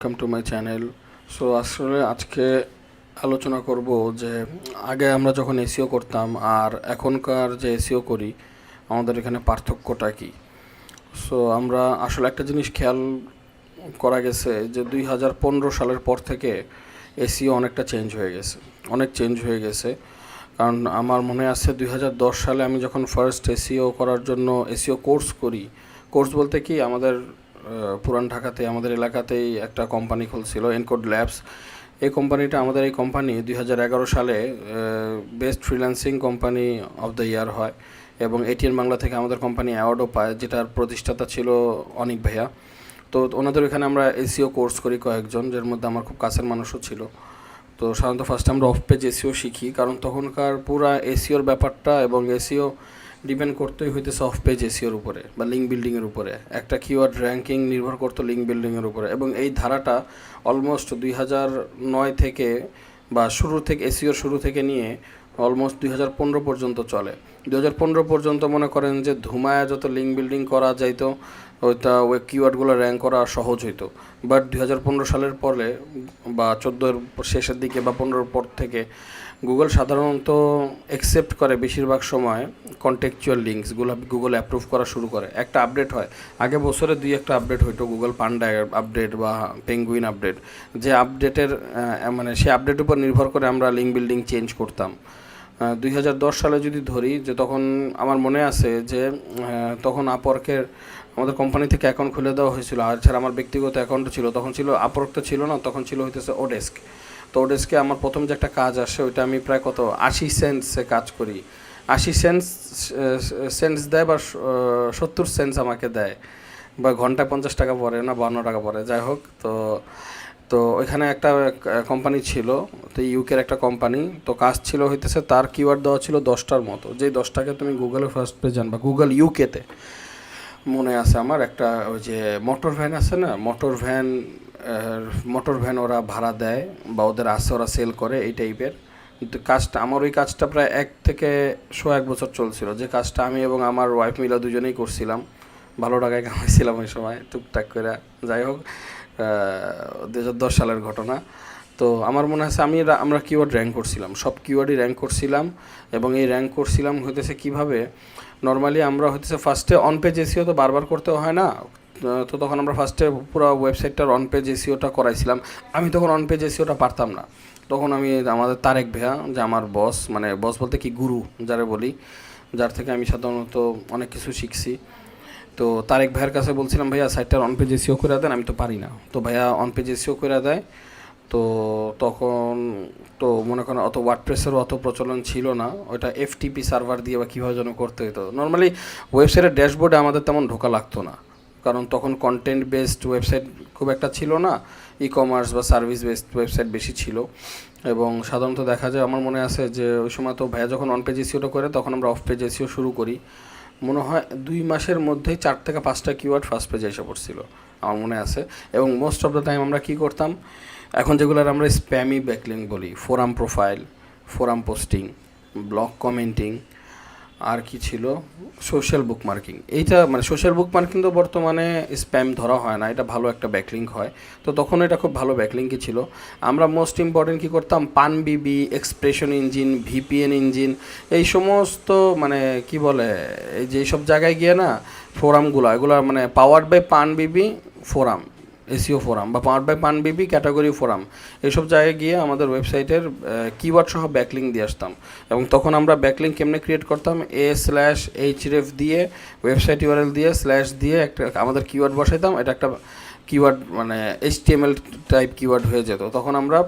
Welcome to my channel so আসলে আজকে আলোচনা করব যে আগে আমরা যখন এসিও করতাম আর এখনকার যে এসিও করি, আমাদের এখানে পার্থক্যটা কি? সো আমরা আসলে একটা জিনিস খেয়াল করা গেছে যে দুই হাজার পনেরো সালের পর থেকে এসিও অনেকটা চেঞ্জ হয়ে গেছে, অনেক চেঞ্জ হয়ে গেছে। কারণ আমার মনে আছে দুই হাজার দশ সালে আমি যখন ফার্স্ট এসিও করার জন্য এসিও কোর্স করি কোর্স বলতে কি আমাদের পুরান ঢাকাতে, আমাদের এলাকাতেই একটা কোম্পানি খুলছিল এনকোড ল্যাবস এই কোম্পানিটা আমাদের এই কোম্পানি দুই হাজার এগারো সালে best freelancing company of the year হয় এবং এটিএন বাংলা থেকে আমাদের কোম্পানি অ্যাওয়ার্ডও পায়, যেটার প্রতিষ্ঠাতা ছিল অনিক ভাইয়া। তো ওনাদের এখানে আমরা এসিও কোর্স করি কয়েকজন, যার মধ্যে আমার খুব কাছের মানুষও ছিল। তো সাধারণত ফার্স্টে আমরা অফ পেজ এসিও শিখি, কারণ তখনকার পুরা এসিওর ব্যাপারটা এবং এসিও ডিপেন্ড করতেই হইতেছে অফ পেজ এসিওর উপরে বা লিঙ্ক বিল্ডিংয়ের উপরে। একটা কিওয়ার্ড র্যাঙ্কিং নির্ভর করতো লিঙ্ক বিল্ডিংয়ের উপরে এবং এই ধারাটা অলমোস্ট দুই নয় থেকে বা শুরু থেকে এসিওর শুরু থেকে নিয়ে অলমোস্ট দুই হাজার পনেরো পর্যন্ত চলে। দুই হাজার পনেরো পর্যন্ত মনে করেন যে ধুমায়া যত লিঙ্ক বিল্ডিং করা যাইতো ওইটা ওই কিওয়ার্ডগুলো র্যাঙ্ক করা সহজ হইতো। বাট দুই হাজার পনেরো সালের পরে বা চোদ্দোর শেষের দিকে বা পনেরোর পর থেকে গুগল সাধারণত একসেপ্ট করে বেশিরভাগ সময় কন্টেকচুয়াল লিঙ্কসগুলো গুগল অ্যাপ্রুভ করা শুরু করে। একটা আপডেট হয়। আগে বছরে দুই একটা আপডেট হইতো গুগল পান্ডা আপডেট বা পেঙ্গুইন আপডেট যে আপডেটের মানে সেই আপডেটের উপর নির্ভর করে আমরা লিঙ্ক বিল্ডিং চেঞ্জ করতাম। দুই হাজার দশ সালে যদি ধরি, যে তখন আমার মনে আছে যে তখন আপওয়ার্কের আমাদের কোম্পানি থেকে অ্যাকাউন্ট খুলে দেওয়া হয়েছিল। আর ছাড়া আমার ব্যক্তিগত অ্যাকাউন্টও ছিল, তখন ছিল আপওয়ার্ক তো ছিল না, তখন ছিল হইতেছে ওডেস্ক তো ওডেস্কে আমার প্রথম যে একটা কাজ আসে, ওইটা আমি প্রায় কত, আশি সেন্টসে কাজ করি। আশি সেন্টস সেন্টস দেয় বা সত্তর সেন্টস আমাকে দেয়। বা ঘন্টায় পঞ্চাশ টাকা পড়ে না, বান্ন টাকা পড়ে, যাই হোক। তো তো ওইখানে একটা কোম্পানি ছিল তো ইউকের একটা কোম্পানি তো কাজ ছিল হইতেছে তার কিওয়ার্ড দেওয়া ছিল দশটার মতো। যেই দশটাকে তুমি গুগলে ফার্স্ট পেজ আনবা গুগল ইউকেতে মনে আছে আমার একটা ওই যে মোটর ভ্যান আছে না? মোটর ভ্যান মোটর ভ্যান ওরা ভাড়া দেয় বা ওদের আছে, ওরা সেল করে এই টাইপের কিন্তু কাজটা, আমার ওই কাজটা প্রায় এক থেকে শো এক বছর চলছিল। যে কাজটা আমি এবং আমার ওয়াইফ মিলা দুজনেই করছিলাম। ভালো টাকায় কামাইছিলাম ওই সময়, টুকটাক করে যাই হোক দু হাজার দশ সালের ঘটনা। তো আমার মনে আছে আমি আমরা কিওয়ার্ড র্যাঙ্ক করছিলাম, সব কিওয়ার্ডই র্যাঙ্ক করছিলাম এবং এই র্যাঙ্ক করছিলাম হইতেছে কীভাবে? নর্মালি আমরা হইতেছে ফার্স্টে অন পেজ এসিও তো বারবার করতে হয় না, তো তখন আমরা ফার্স্টে পুরো ওয়েবসাইটটার অন পেজ এসিওটা করাইছিলাম, আমি তখন অন পেজ এসিওটা পারতাম না। তখন আমি আমাদের তারেক ভেয়া যে আমার বস মানে বস বলতে কি গুরু, যারে বলি, যার থেকে আমি সাধারণত অনেক কিছু শিখছি। তো তারেক ভাইয়ের কাছে বলছিলাম, ভাইয়া সাইটটার অন পেজ এসিও করে দেন, আমি তো পারি না। তো ভাইয়া অন পেজ এসিও করে দেয় তো তখন তো মনে করেন অত ওয়ার্ডপ্রেসেরও অত প্রচলন ছিল না। ওইটা এফটিপি সার্ভার দিয়ে বা কীভাবে যেন করতে হতো নর্মালি ওয়েবসাইটের ড্যাশবোর্ডে আমাদের তেমন ঢোকা লাগতো না। কারণ তখন কন্টেন্ট বেসড ওয়েবসাইট খুব একটা ছিল না। ই কমার্স বা সার্ভিস বেসড ওয়েবসাইট বেশি ছিল। এবং সাধারণত দেখা যায়, আমার মনে আছে যে ওই সময় তো ভাইয়া যখন অন পেজ এসিওটা করে, তখন আমরা অফ পেজ এসিও শুরু করি। মনে হয় দুই মাসের মধ্যেই চার থেকে পাঁচটা কিওয়ার্ড ফার্স্ট পেজে এসে পড়ছিল। আমার মনে আছে। এবং মোস্ট অফ দ্য টাইম আমরা কী করতাম এখন যেগুলোর আমরা স্প্যামি ব্যাকলিং বলি forum profile forum posting blog commenting আর কি ছিল? সোশ্যাল বুক মার্কিং এইটা মানে সোশ্যাল বুক মার্কিং তো বর্তমানে স্প্যাম ধরা হয় না, এটা ভালো একটা ব্যাকলিঙ্ক হয়। তো তখন এটা খুব ভালো ব্যাকলিঙ্কই ছিল। আমরা মোস্ট ইম্পর্টেন্ট কী করতাম? পান বিবি এক্সপ্রেশন ইঞ্জিন ভিপিএন ইঞ্জিন এই সমস্ত মানে কি বলে, এই যে সব জায়গায় গিয়ে না ফোরামগুলো এগুলো মানে পাওয়ার বাই পান বিবি ফোরাম এসিও ফোরাম বা পাওয়ার বাই পান বিবি ক্যাটাগরি ফোরাম, এসব জায়গায় গিয়ে আমাদের ওয়েবসাইটের কিওয়ার্ড সহ ব্যাকলিং দিয়ে আসতাম। এবং তখন আমরা ব্যাকলিং কেমনে ক্রিয়েট করতাম? এ স্ল্যাশ এইচ রেফ দিয়ে ওয়েবসাইট ইউআরএল দিয়ে স্ল্যাশ দিয়ে একটা আমাদের কিওয়ার্ড বসাইতাম। এটা একটা কিওয়ার্ড মানে এইচটিএমএল টাইপ কিওয়ার্ড হয়ে যেত। তখন আমরা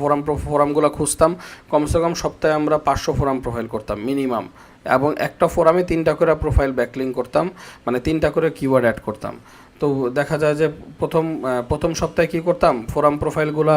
ফোরাম ফোরামগুলো খুঁজতাম। কমসে কম সপ্তাহে আমরা পাঁচশো ফোরাম প্রোফাইল করতাম মিনিমাম এবং একটা ফোরামে তিনটা করে প্রোফাইল ব্যাকলিং করতাম মানে তিনটা করে কিওয়ার্ড অ্যাড করতাম। তো দেখা যায় যে প্রথম প্রথম সপ্তাহে কী করতাম? ফোরাম প্রোফাইলগুলো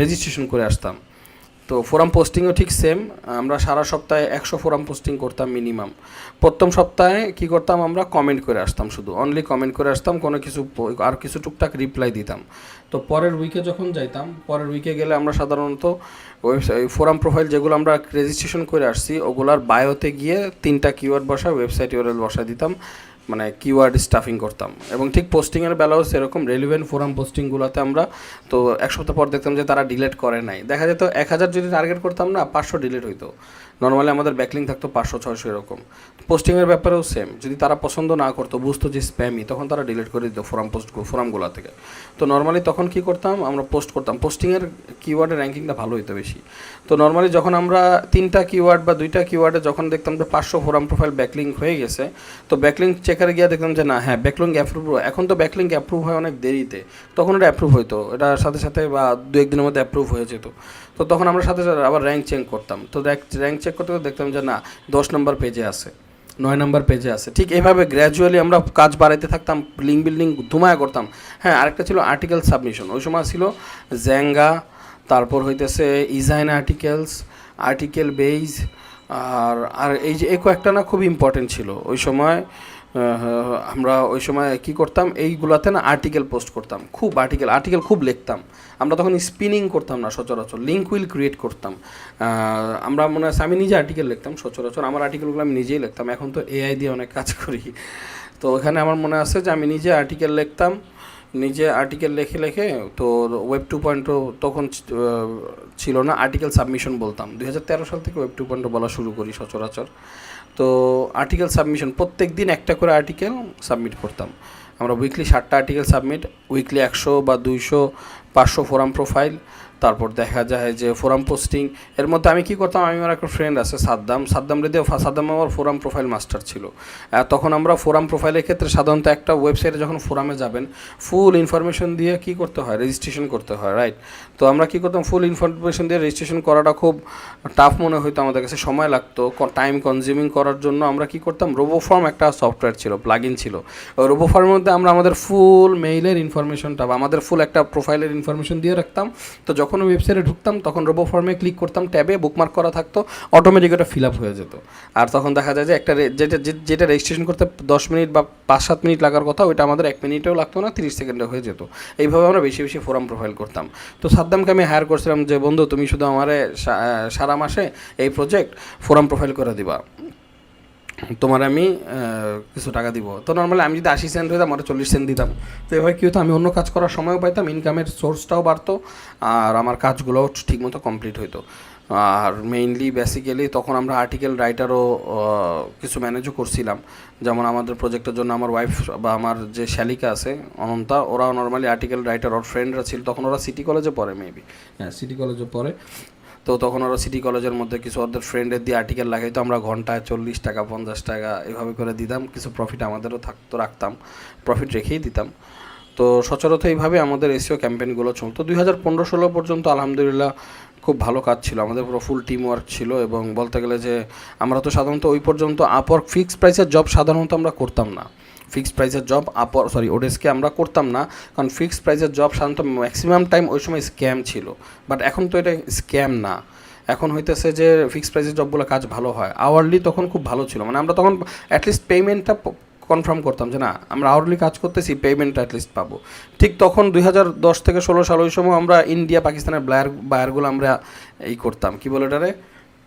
রেজিস্ট্রেশন করে আসতাম। তো ফোরাম পোস্টিংও ঠিক সেম আমরা সারা সপ্তাহে একশো ফোরাম পোস্টিং করতাম মিনিমাম প্রথম সপ্তাহে কি করতাম আমরা? কমেন্ট করে আসতাম শুধু। অনলি কমেন্ট করে আসতাম, কোনো কিছু আর কিছু টুকটাক রিপ্লাই দিতাম। তো পরের উইকে যখন যাইতাম, পরের উইকে গেলে আমরা সাধারণত ওয়েবসাইট ফোরাম প্রোফাইল যেগুলো আমরা রেজিস্ট্রেশন করে আসছি, ওগুলার বায়োতে গিয়ে তিনটা কিওয়ার্ড বসায় ওয়েবসাইট ইউরএল বসায় দিতাম। মানে কিওয়ার্ড স্টাফিং করতাম। এবং ঠিক পোস্টিংয়ের বেলাও সেরকম রেলিভেন্ট ফোরাম পোস্টিংগুলোতে আমরা তো এক সপ্তাহ পর দেখতাম যে তারা ডিলেট করে নাই। দেখা যেত এক হাজার যদি টার্গেট করতাম না, পাঁচশো ডিলেট হইতো। নর্মালি আমাদের ব্যাকলিং থাকতো পাঁচশো, ছয়শো এরকম। পোস্টিংয়ের ব্যাপারেও সেম যদি তারা পছন্দ না করতো, বুঝতো যে স্প্যামি তখন তারা ডিলিট করে দিত ফোরাম পোস্ট ফোরামগুলো থেকে। তো নর্মালি তখন কি করতাম? আমরা পোস্ট করতাম। পোস্টিংয়ের কিওয়ার্ডের র্যাঙ্কিংটা ভালো হইতো বেশি। তো নর্মালি যখন আমরা তিনটা কিওয়ার্ড বা দুইটা কিওয়ার্ডে যখন দেখতাম যে পাঁচশো ফোরাম প্রোফাইল ব্যাকলিং হয়ে গেছে, তো ব্যাকলিং চেকারে গিয়ে দেখলাম যে না হ্যাঁ ব্যাকলিং অ্যাপ্রুভ এখন তো ব্যাকলিং অ্যাপ্রুভ হয় অনেক দেরিতে। তখন এটা অ্যাপ্রুভ হইতো। এটার সাথে সাথে বা দু একদিনের মধ্যে অ্যাপ্রুভ হয়ে যেত। তো তখন আমরা সাথে সাথে আবার র্যাঙ্ক চেক করতাম। তো র্যাঙ্ক চেক করতে দেখতাম যে না, দশ নম্বর পেজে আছে, নয় নম্বর পেজে আছে। ঠিক এইভাবে গ্র্যাজুয়ালি আমরা কাজ বাড়াইতে থাকতাম লিঙ্ক বিল্ডিং ধুমায়া করতাম। হ্যাঁ আরেকটা ছিল আর্টিকেল সাবমিশন ওই সময় ছিল জ্যাঙ্গা তারপর হইতেছে ইজাইন আর্টিকেলস আর্টিকেল বেইজ আর আর এই যে এই কয়েকটা না খুব ইম্পর্টেন্ট ছিল। ওই সময় আমরা ওই সময় কি করতাম? এইগুলাতে না আর্টিকেল পোস্ট করতাম। খুব আর্টিকেল আর্টিকেল খুব লিখতাম। আমরা তখন স্পিনিং করতাম না সচরাচর লিঙ্ক উইল ক্রিয়েট করতাম। আমরা মনে আছে, আমি নিজে আর্টিকেল লিখতাম সচরাচর, আমার আর্টিকেলগুলো আমি নিজেই লিখতাম। এখন তো এআই দিয়ে অনেক কাজ করি। তো ওখানে আমার মনে আছে যে আমি নিজে আর্টিকেল লিখতাম, নিজে আর্টিকেল লিখে লিখে তো ওয়েব টু পয়েন্ট তখন ছিল না আর্টিকেল সাবমিশন বলতাম। দুই হাজার তেরো সাল থেকে ওয়েব টু পয়েন্ট বলা শুরু করি সচরাচর। তো আর্টিকেল সাবমিশন প্রত্যেক দিন একটা করে আর্টিকেল সাবমিট করতাম। আমরা উইকলি ষাটটা আর্টিকেল সাবমিট উইকলি একশো বা দুইশো, পাঁচশো ফোরাম প্রোফাইল তারপর দেখা যায় যে ফোরাম পোস্টিং এর মধ্যে আমি কি করতাম? আমি আমার একটা ফ্রেন্ড আছে, সাদ্দাম। সাদ্দাম রেদে সাদ্দাম আমার ফোরাম প্রোফাইল মাস্টার ছিল। তখন আমরা ফোরাম প্রোফাইলের ক্ষেত্রে সাধারণত একটা ওয়েবসাইটে যখন ফোরামে যাবেন ফুল ইনফরমেশন দিয়ে কি করতে হয়? রেজিস্ট্রেশন করতে হয় রাইট তো আমরা কি করতাম? ফুল ইনফরমেশন দিয়ে রেজিস্ট্রেশন করাটা খুব টাফ মনে হতো আমাদের কাছে। সময় লাগতো টাইম কনজিউমিং করার জন্য আমরা কি করতাম? রোবো ফর্ম একটা সফটওয়্যার ছিল প্লাগইন ছিল। ওই রোবো ফর্মের মধ্যে আমরা আমাদের ফুল মেইলের ইনফরমেশনটা বা আমাদের ফুল একটা প্রোফাইলের ইনফরমেশন দিয়ে রাখতাম। তো যখন ওয়েবসাইটে ঢুকতাম, তখন রোবো ফর্মে ক্লিক করতাম, ট্যাবে বুকমার্ক করা থাকতো অটোমেটিক ওটা ফিল আপ হয়ে যেত। আর তখন দেখা যায় যে একটা যেটা যেটা রেজিস্ট্রেশন করতে দশ মিনিট বা পাঁচ সাত মিনিট লাগার কথা, ওইটা আমাদের এক মিনিটেও লাগতো না, তিরিশ সেকেন্ডে হয়ে যেত। এইভাবে আমরা বেশি বেশি ফোরাম প্রোফাইল করতাম। তো সাদ্দামকে আমি হায়ার করছিলাম যে, বন্ধু, তুমি শুধু আমারে সারা মাসে এই প্রজেক্ট ফোরাম প্রোফাইল করে দিবা। তোমার আমি কিছু টাকা দিব। তো নর্মালি আমি যদি আশি সেন্ট হইতাম আমার চল্লিশ সেন্ট দিতাম। তো এভাবে কী হতো? আমি অন্য কাজ করার সময়ও পাইতাম ইনকামের সোর্সটাও বাড়তো, আর আমার কাজগুলোও ঠিকমতো কমপ্লিট হইতো। আর মেইনলি বেসিক্যালি তখন আমরা আর্টিকেল রাইটারও কিছু ম্যানেজও করছিলাম। যেমন আমাদের প্রজেক্টের জন্য আমার ওয়াইফ বা আমার যে শ্যালিকা আছে, অনন্তা ওরা নর্মালি আর্টিকেল রাইটার ওর ফ্রেন্ডরা ছিল। তখন ওরা সিটি কলেজে পড়ে মেবি হ্যাঁ সিটি কলেজে পড়ে। তো তখন ওরা সিটি কলেজের মধ্যে কিছু ওদের ফ্রেন্ডের দিয়ে আর্টিকেল লাগাই তো আমরা ঘন্টায় চল্লিশ টাকা, পঞ্চাশ টাকা এভাবে করে দিতাম। কিছু প্রফিট আমাদেরও থাকতো, রাখতাম। প্রফিট রেখেই দিতাম। তো সচরাচর এইভাবে আমাদের এসিও ক্যাম্পেইনগুলো চলতো। দুই হাজার পনেরো ষোলো পর্যন্ত আলহামদুলিল্লাহ খুব ভালো কাজ ছিল। আমাদের পুরো ফুল টিম ওয়ার্ক ছিল এবং বলতে গেলে যে আমরা তো সাধারণত ওই পর্যন্ত আপওয়ার্ক ফিক্সড প্রাইসের জব সাধারণত আমরা করতাম না। ফিক্সড প্রাইসের জব আপর সরি ওডেসকে আমরা করতাম না। কারণ ফিক্সড প্রাইসের জব সাধারণত ম্যাক্সিমাম টাইম ওই সময় স্ক্যাম ছিল। বাট এখন তো এটা স্ক্যাম না। এখন হইতেছে যে ফিক্সড প্রাইসের জবগুলো কাজ ভালো হয়। আওয়ারলি তখন খুব ভালো ছিল। মানে আমরা তখন অ্যাটলিস্ট পেমেন্টটা কনফার্ম করতাম যে না, আমরা আওয়ারলি কাজ করতেছি পেমেন্টটা অ্যাটলিস্ট পাবো। ঠিক তখন দুই হাজার দশ থেকে ষোলো সাল ওই সময় আমরা ইন্ডিয়া পাকিস্তানের ব্লায়ার বায়ারগুলো আমরা এই করতাম। কী বলে এটারে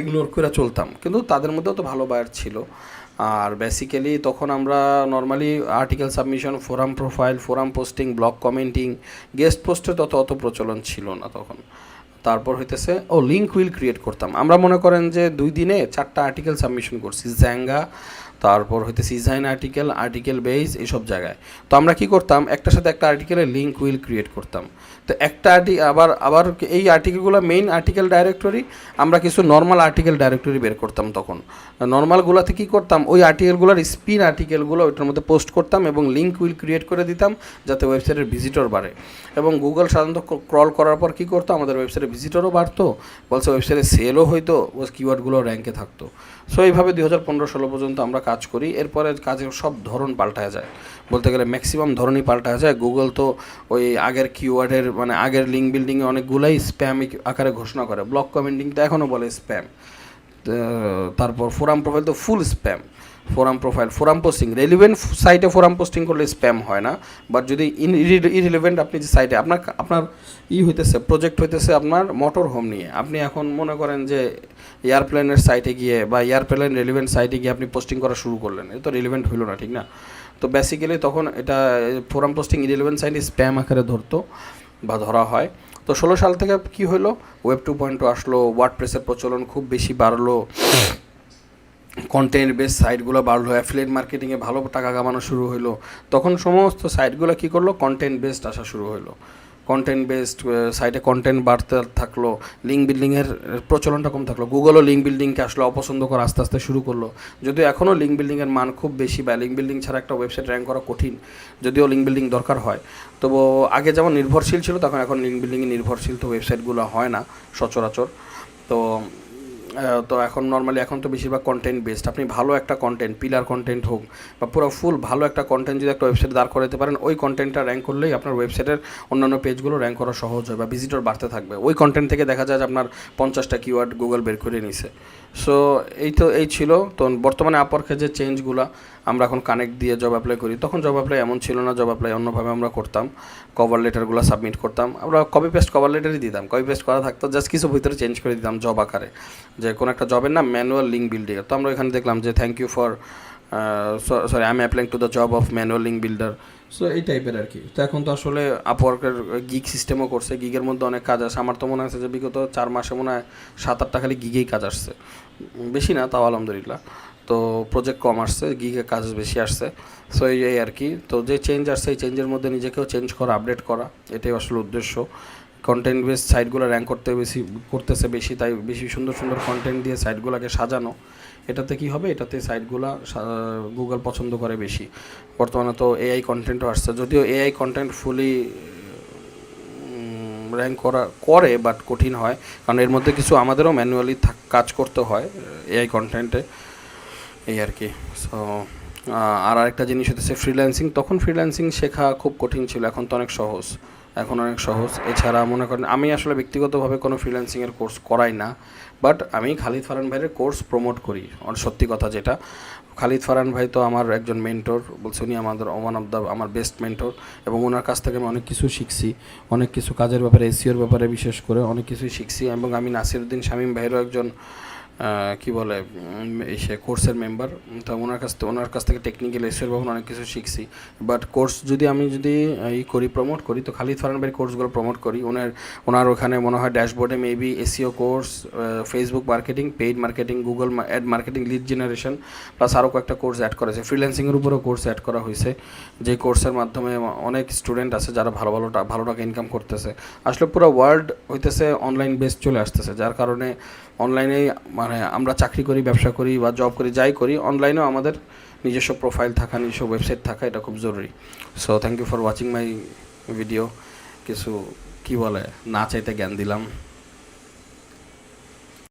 ইগনোর করে চলতাম। কিন্তু তাদের মধ্যেও তো ভালো বায়ার ছিল। আর বেসিক্যালি তখন আমরা normally article submission forum profile forum posting blog commenting guest পোস্টে তত অত প্রচলন ছিল না তখন। তারপর হইতেছে, ও লিঙ্ক উইল ক্রিয়েট করতাম। আমরা মনে করেন যে দুই দিনে চারটা আর্টিকেল সাবমিশন করছি। জ্যাঙ্গা তারপর হইতেছে ডিজাইন আর্টিকেল আর্টিকেল বেস এইসব জায়গায়। তো আমরা কি করতাম? একটার সাথে একটা আর্টিকেলের লিঙ্ক উইল ক্রিয়েট করতাম। তো একটা আর্টি আবার আবার এই আর্টিকেলগুলো মেইন আর্টিকেল ডাইরেক্টরি আমরা কিছু নর্মাল আর্টিকেল ডাইরেক্টরি বের করতাম তখন। নর্মালগুলোতে কী করতাম? ওই আর্টিকেলগুলোর স্পিন আর্টিকেলগুলো ওইটার মধ্যে পোস্ট করতাম এবং লিঙ্ক উইল ক্রিয়েট করে দিতাম, যাতে ওয়েবসাইটের ভিজিটর বাড়ে। এবং গুগল সাধারণত ক্রল করার পর কী করতো? আমাদের ওয়েবসাইটে ভিজিটরও বাড়তো। বলছে ওয়েবসাইটে সেলও হইতো কিওয়ার্ডগুলো র্যাঙ্কে থাকতো। সো এইভাবে দুই হাজার পনেরো ষোলো পর্যন্ত আমরা কাজ করি। এরপরে কাজের সব ধরন পাল্টায় যায়। বলতে গেলে ম্যাক্সিমাম ধরনই পাল্টায় যায়। গুগল তো ওই আগের কিওয়ার্ডের মানে আগের লিঙ্ক বিল্ডিংয়ে অনেকগুলাই স্প্যাম আকারে ঘোষণা করে। ব্লক কমেন্টিং তো এখনও বলে স্প্যাম তারপর ফোরাম প্রোফাইল তো full spam forum profile forum posting relevant সাইটে ফোরাম পোস্টিং করলে স্প্যাম হয় না বাট যদি ইন ইরিলেভেন্ট আপনি যে সাইটে আপনার আপনার ই হইতেছে প্রজেক্ট হইতেছে আপনার মোটর হোম নিয়ে। আপনি এখন মনে করেন যে এয়ারপ্লেনের সাইটে গিয়ে বা এয়ারপ্লেন রেলিভেন্ট সাইটে গিয়ে আপনি পোস্টিং করা শুরু করলেন, এ তো রেলিভেন্ট হইল না, ঠিক না? তো বেসিক্যালি তখন এটা ফোরাম পোস্টিং ইলেভেন সাইড স্প্যাম আকারে ধরতো বা ধরা হয়। তো ষোলো সাল থেকে কি হলো ওয়েব টু পয়েন্ট আসলো ওয়ার্ড প্রেসের প্রচলন খুব বেশি বাড়লো। কন্টেন্ট বেস সাইটগুলো বাড়লো অ্যাফিলিয়েট মার্কেটিংয়ে ভালো টাকা কামানো শুরু হলো তখন সমস্ত সাইটগুলো কী করল? কন্টেন্ট বেসড আসা শুরু হলো কন্টেন্ট বেসড সাইটে কন্টেন্ট বাড়তে থাকল লিঙ্ক বিল্ডিংয়ের প্রচলনটা কম থাকল। গুগলও লিঙ্ক বিল্ডিংকে আসলে, অপছন্দ করা আস্তে আস্তে শুরু করল। যদিও এখনও লিঙ্ক বিল্ডিংয়ের মান খুব বেশি বা লিঙ্ক বিল্ডিং ছাড়া একটা ওয়েবসাইট র্যাঙ্ক করা কঠিন, যদিও লিঙ্ক বিল্ডিং দরকার হয়। তবু আগে যেমন নির্ভরশীল ছিল, তখন এখন লিঙ্ক বিল্ডিংয়ে নির্ভরশীল তো ওয়েবসাইটগুলো হয় না, সচরাচর। তো তো এখন নর্মালি এখন তো বেশিরভাগ কন্টেন্ট বেসড আপনি ভালো একটা কন্টেন্ট পিলার কন্টেন্ট হোক বা পুরো ফুল ভালো একটা কন্টেন্ট যদি একটা ওয়েবসাইট দাঁড় করাতে পারেন, ওই কন্টেন্টটা র্যাঙ্ক করলেই আপনার ওয়েবসাইটের অন্যান্য পেজগুলো র্যাঙ্ক করা সহজ হয় বা ভিজিটর বাড়তে থাকবে। ওই কন্টেন্ট থেকে দেখা যায় যে আপনার পঞ্চাশটা কিওয়ার্ড গুগল বের করে নিছে। সো এই তো, এই ছিল। তো বর্তমানে আপরকে যে চেঞ্জগুলো আমরা এখন কানেক্ট দিয়ে জব অ্যাপ্লাই করি। তখন জব অ্যাপ্লাই এমন ছিল না জব অ্যাপ্লাই অন্যভাবে আমরা করতাম। কভার লেটারগুলো সাবমিট করতাম। আমরা কপি পেস্ট কভার লেটারই দিতাম। কপি পেস্ট করা থাকতো জাস্ট কিছু ভিতরে চেঞ্জ করে দিতাম জব আকারে। যে কোনো একটা জবের নাম ম্যানুয়াল লিঙ্ক বিল্ডিং তো আমরা এখানে দেখলাম যে thank you for sorry I am applying to the job of manual builder so এই টাইপের আর কি তো এখন তো আসলে আপওয়ার্কের গিগ সিস্টেমও করছে গিগের মধ্যে অনেক কাজ আসে আমার তো মনে আছে যে বিগত চার মাসে মনে হয় সাত আটটা খালি গিগেই কাজ আসছে। বেশি না, তাও আলহামদুলিল্লাহ। তো প্রজেক্ট কম আসছে গিগে কাজ বেশি আসছে। সো এই আর কি তো যে চেঞ্জ আসছে, এই চেঞ্জের মধ্যে নিজেকেও চেঞ্জ করা আপডেট করা, এটাই আসলে উদ্দেশ্য। কন্টেন্ট বেস সাইটগুলো র্যাঙ্ক করতে বেশি, করতেছে বেশি, তাই বেশি সুন্দর সুন্দর কন্টেন্ট দিয়ে সাইটগুলোকে সাজানো। এটাতে কি হবে? এটাতে সাইটগুলো গুগল পছন্দ করে বেশি। বর্তমানে তো এআই কন্টেন্টও আসছে। যদিও এআই কন্টেন্ট ফুলি র্যাঙ্ক করা, করে বাট কঠিন হয়। কারণ এর মধ্যে কিছু আমাদেরও ম্যানুয়ালি কাজ করতে হয় এআই কন্টেন্টে এই আর কি। সো আর আরেকটা জিনিস হচ্ছে ফ্রিল্যান্সিং তখন ফ্রিল্যান্সিং শেখা খুব কঠিন ছিল। এখন তো অনেক সহজ। এখন অনেক সহজ। এছাড়া মনে করেন, আমি আসলে ব্যক্তিগতভাবে কোনো ফ্রিল্যান্সিংয়ের কোর্স করাই না বাট আমি খালিদ ফারান ভাইয়ের কোর্স প্রমোট করি। সত্যি কথা যেটা, খালিদ ফারান ভাই তো আমার একজন মেন্টর বলছে উনি আমাদের ওয়ান অফ দ্য আমার বেস্ট মেন্টর এবং ওনার কাছ থেকে আমি অনেক কিছু শিখছি, অনেক কিছু কাজের ব্যাপারে এসিওর ব্যাপারে বিশেষ করে অনেক কিছুই শিখছি, এবং আমি নাসিরুদ্দিন শামীম ভাইয়েরও একজন কি বলে সে কোর্সের মেম্বার তো ওনার কাছ থেকে, ওনার কাছ থেকে টেকনিক্যাল এসিওর ব্যাপারে অনেক কিছু শিখছি। বাট কোর্স যদি আমি যদি এই করি প্রমোট করি, তো খালিদ ফারান ভাইয়ের কোর্সগুলো প্রমোট করি। ওনার ওনার ওখানে মনে হয় ড্যাশবোর্ডে maybe SEO course Facebook marketing paid marketing Google ad marketing lead generation plus আরও কয়েকটা কোর্স অ্যাড করেছে ফ্রিল্যান্সিংয়ের উপরেও কোর্স অ্যাড করা হয়েছে। যে কোর্সের মাধ্যমে অনেক স্টুডেন্ট আছে যারা ভালো ভালো ভালো টাকা ইনকাম করতেছে। আসলে পুরো ওয়ার্ল্ড হইতেছে অনলাইন বেস চলে আসতেছে, যার কারণে অনলাইনে মানে আমরা চাকরি করি, ব্যবসা করি বা জব করি, যাই করি অনলাইনেও আমাদের নিজস্ব প্রোফাইল থাকা, নিজস্ব ওয়েবসাইট থাকা এটা খুব জরুরি। So thank you for watching my video কিছু, কি বলে, না চাইতে জ্ঞান দিলাম।